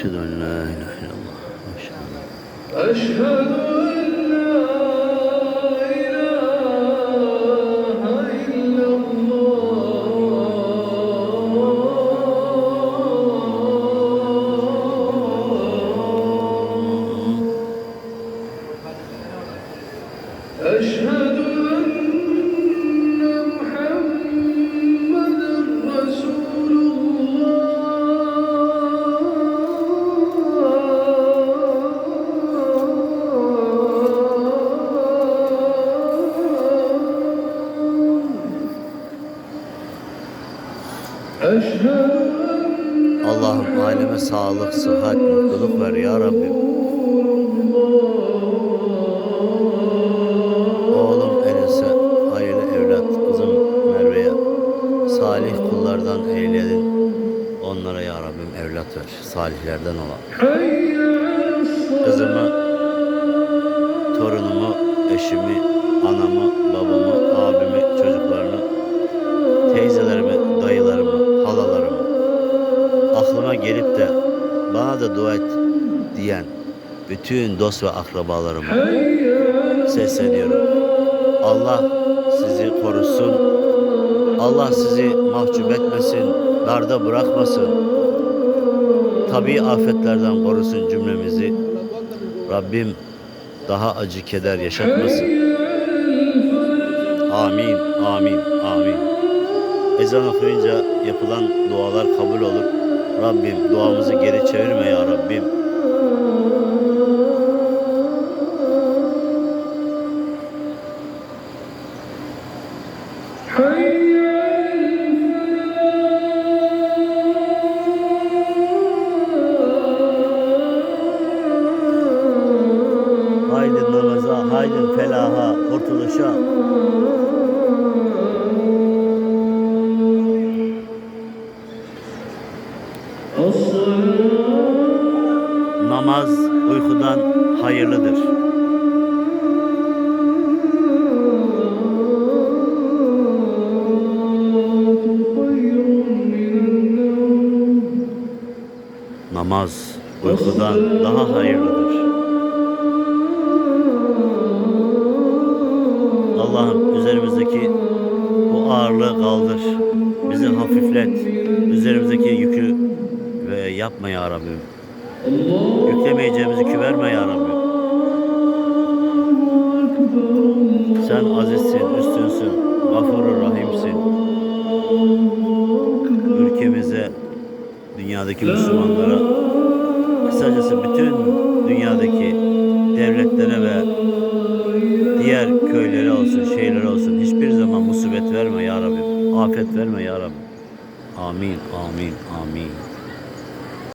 أشهد أن لا إله إلا الله أشهد أن لا إله أشهد أن Allah'ım aileme sağlık, sıhhat, mutluluk ver ya Rabbim. Oğlum Enes'e hayırlı evlat, kızım Merve'ye salih kullardan eyledin. Onlara ya Rabbim evlat ver, salihlerden olan. Kızımı, torunumu, eşimi, anamı, bana da dua et diyen bütün dost ve akrabalarıma sesleniyorum. Allah sizi korusun. Allah sizi mahcup etmesin, darda bırakmasın. Tabii afetlerden korusun cümlemizi. Rabbim daha acı keder yaşatmasın. Amin, amin, amin. Ezan okuyunca yapılan dualar kabul olur. Rabbim duamızı geri çevirme ya Rabbim. Haydi namaza, haydi felaha, kurtuluşa. Hayırlıdır. Namaz uykudan daha hayırlıdır. Allah'ım üzerimizdeki bu ağırlığı kaldır. Bizi hafiflet. Üzerimizdeki yükü ve yapma ya Rabbim. Yüklemeyeceğimiz yükü verme ya Rabbim. Sen azizsin, üstünsün, gafurur rahimsin. Ülkemize, dünyadaki Müslümanlara, kısacası bütün dünyadaki devletlere ve diğer köylere olsun, şehirlere olsun hiçbir zaman musibet verme ya Rabbim. Afet verme ya Rabbim. Amin, amin, amin.